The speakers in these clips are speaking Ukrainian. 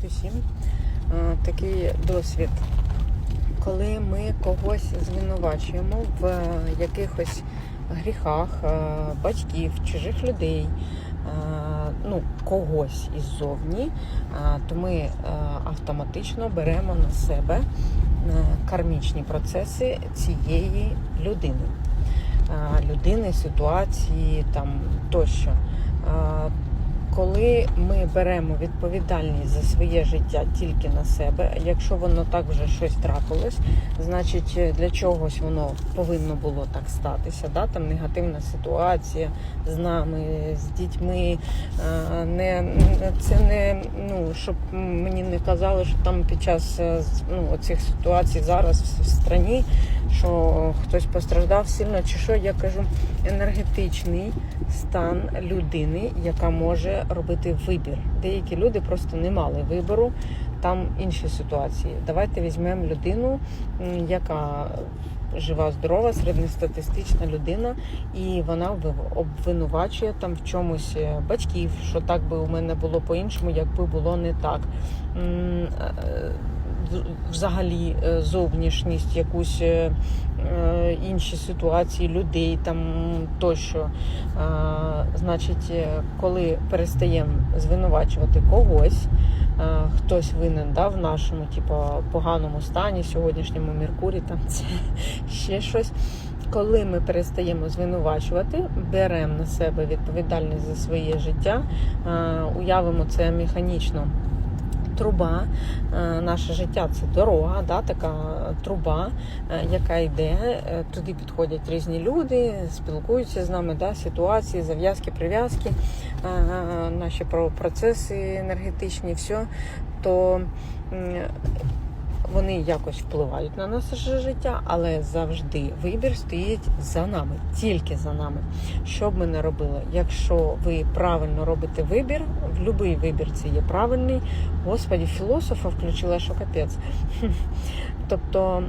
Привіт усім. Такий досвід. Коли ми когось звинувачуємо в е, якихось гріхах е, батьків, чужих людей, е, ну, когось іззовні, то ми автоматично беремо на себе кармічні процеси цієї людини. Людини, ситуації там тощо. Е, коли ми беремо відповідальність за своє життя тільки на себе, якщо воно так вже щось трапилось, значить для чогось воно повинно було так статися. Да? Там негативна ситуація з нами, з дітьми. Е, Не, це не ну, щоб мені не казали, що там під час е, ну, цих ситуацій зараз в страні, що хтось постраждав сильно, чи що я кажу, енергетичний стан людини, яка може робити вибір. Деякі люди просто не мали вибору. Там інші ситуації. Давайте візьмемо людину, яка жива, здорова, середньостатистична людина, і вона обвинувачує там в чомусь е, батьків, що так би у мене було по-іншому, якби було не так. Взагалі е, зовнішність, якусь е, е, інші ситуації людей там тощо. Значить, коли перестаємо звинувачувати когось, хтось винен да, в нашому, типу, поганому стані, сьогоднішньому Меркурі, там це ще щось. Коли ми перестаємо звинувачувати, беремо на себе відповідальність за своє життя, уявимо це механічно. Труба, е, наше життя це дорога, да, така труба, е, яка йде. е, Туди підходять різні люди, спілкуються з нами, да, ситуації, зав'язки, прив'язки, наші процеси енергетичні, все, то вони якось впливають на наше життя, але завжди вибір стоїть за нами, тільки за нами. Що б ми не робили, якщо ви правильно робите вибір, в будь-який вибір це є правильний. Господі, філософа включила, що капець. Тобто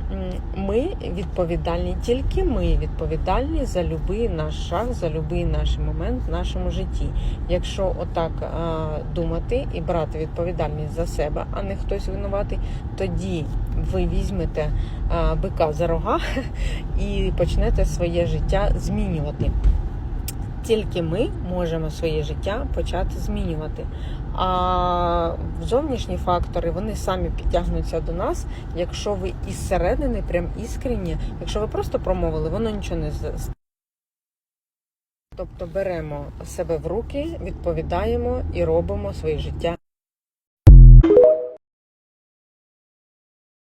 ми відповідальні, тільки ми відповідальні за будь-який наш шаг, за будь-який наш момент в нашому житті. Якщо отак думати і брати відповідальність за себе, а не хтось винуватий, тоді ви візьмете бика за рога і почнете своє життя змінювати. Тільки ми можемо своє життя почати змінювати. А зовнішні фактори вони самі підтягнуться до нас, якщо ви із середини, прям іскренні, якщо ви просто промовили, воно нічого не Тобто беремо себе в руки, відповідаємо і робимо своє життя